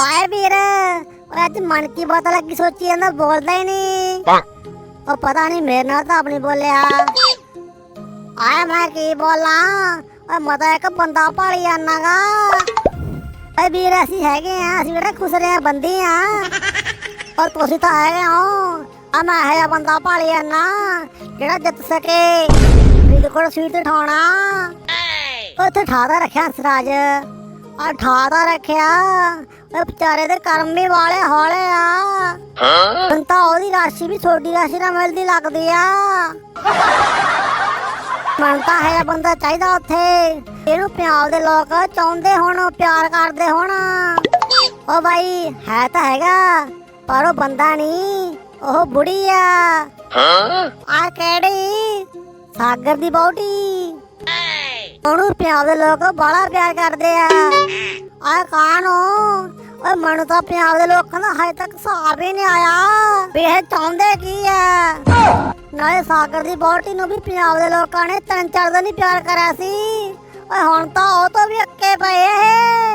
ਆਏ ਵੀਰ ਓਏ ਅੱਜ ਮਨ ਕੀ ਬਾਤ ਲੱਗੀ ਸੋਚੀ ਜਾਂਦਾ ਬੋਲਦਾ ਹੀ ਨਹੀਂ ਉਹ ਪਤਾ ਨਹੀਂ ਮੇਰੇ ਨਾਲ ਤਾਂ ਆਪਣੀ ਬੋਲਿਆ। ਆਏ ਮੈਂ ਕੀ ਬੋਲਾਂ ਓਏ ਮਤਾ ਇੱਕ ਬੰਦਾ ਭਾਲੀ ਜਾਣਾਗਾ ਓਏ ਵੀਰ ਅਸੀਂ ਹੈਗੇ ਆ ਅਸੀਂ ਕਿਹੜਾ ਖੁਸਰੇ ਬੰਦੇ ਆ। ਪਰ ਤੁਸੀਂ ਤਾਂ ਹੈਗੇ ਹੋ ਆ ਮੈਂ ਹੈ ਬੰਦਾ ਭਾਲੀ ਜਾਣਾ ਜਿਹੜਾ ਜਿੱਤ ਸਕੇ। ਬਿਲਕੁਲ ਸੀਟ ਠਾਉਣਾ। ਉੱਥੇ ਠਾਦਾ ਰੱਖਿਆ ਸਰਾਜ ਆ ਠਾਦਾ ਰੱਖਿਆ। ਉਹ ਵਿਚਾਰੇ ਦੇ ਕਰਮ ਵੀ ਵਾਲੇ ਹੌਲੇ ਆ। ਹੁਣ ਤਾਂ ਉਹਦੀ ਰਾਸ਼ੀ ਵੀ ਛੋਟੀ ਰਾਸ਼ੀ ਨਾਲ ਮਿਲਦੀ ਲੱਗਦੀ ਆ। ਮਨ ਤਾਂ ਹੈ ਬੰਦਾ ਚਾਹੀਦਾ ਉੱਥੇ। ਇਹਨੂੰ ਪਿਆਰ ਦੇ ਲੋਕ ਚਾਹੁੰਦੇ ਹੋਣ ਪਿਆਰ ਕਰਦੇ ਹੋਣ। ਉਹ ਬਾਈ ਹੈ ਤਾਂ ਹੈਗਾ ਪਰ ਉਹ ਬੰਦਾ ਨਹੀਂ ਉਹ ਬੁੜੀ ਆ। ਆ ਕਿਹੜੀ? ਸਾਗਰ ਦੀ ਬੌਟੀ ਉਹਨੂੰ ਪਿਆਰ ਦੇ ਲੋਕ ਬੜਾ ਪਿਆਰ ਕਰਦੇ ਆ। ਆ ਕਾਹਨੂੰ? ਓਏ ਮਨ ਤਾਂ ਪਿਆਰ ਦੇ ਲੋਕਾਂ ਦਾ ਹਜੇ ਤੱਕ ਹਿਸਾਬ ਹੀ ਨਹੀਂ ਆਇਆ। ਵੀ ਇਹ ਚਾਹੁੰਦੇ ਕੀ ਆ? ਨਾਲੇ ਸਾਗਰ ਦੀ ਬੌਟੀ ਨੂੰ ਵੀ ਪੰਜਾਬ ਦੇ ਲੋਕਾਂ ਨੇ ਤਿੰਨ ਚਾਰ ਦਿਨ ਹੀ ਪਿਆਰ ਕਰਿਆ ਸੀ। ਓਏ ਹੁਣ ਤਾਂ ਉਹ ਤੋਂ ਵੀ ਅੱਕੇ ਪਏ ਇਹ।